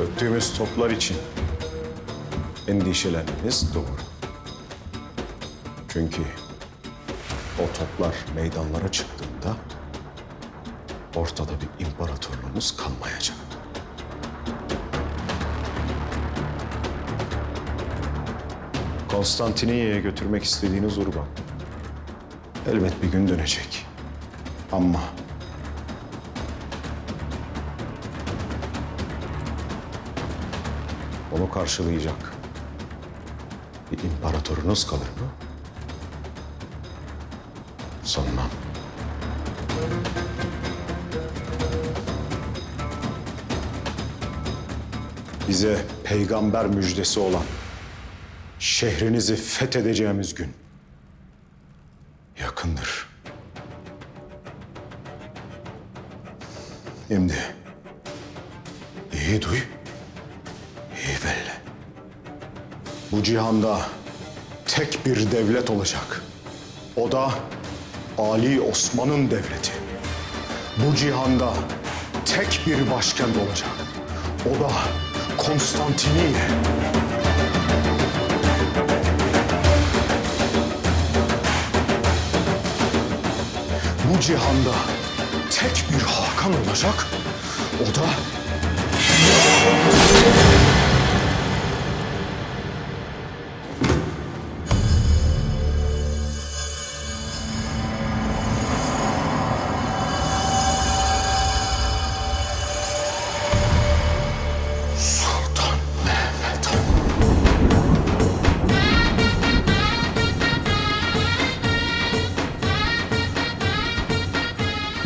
Döktüğümüz toplar için endişelenmeniz doğru. Çünkü o toplar meydanlara çıktığında ortada bir imparatorluğumuz kalmayacak. Konstantiniyye'ye götürmek istediğiniz Urban elbet bir gün dönecek. Ama onu karşılayacak bir imparatorunuz kalır mı? Sanmam. Bize peygamber müjdesi olan şehrinizi fethedeceğimiz gün Şimdi iyi duy, iyi belli. Bu cihanda tek bir devlet olacak. O da Ali Osman'ın devleti. Bu cihanda tek bir başkent olacak. O da Konstantiniye. Bu cihanda tek bir Hakan olacak. O da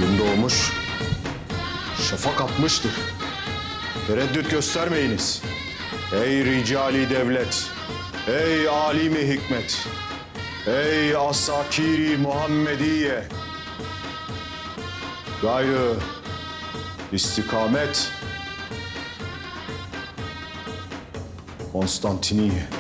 Gün doğmuş, şafak atmıştır. Tereddüt göstermeyiniz. Ey ricali devlet, ey alimi hikmet, ey asakiri Muhammediye. Gayrı istikamet Konstantiniye.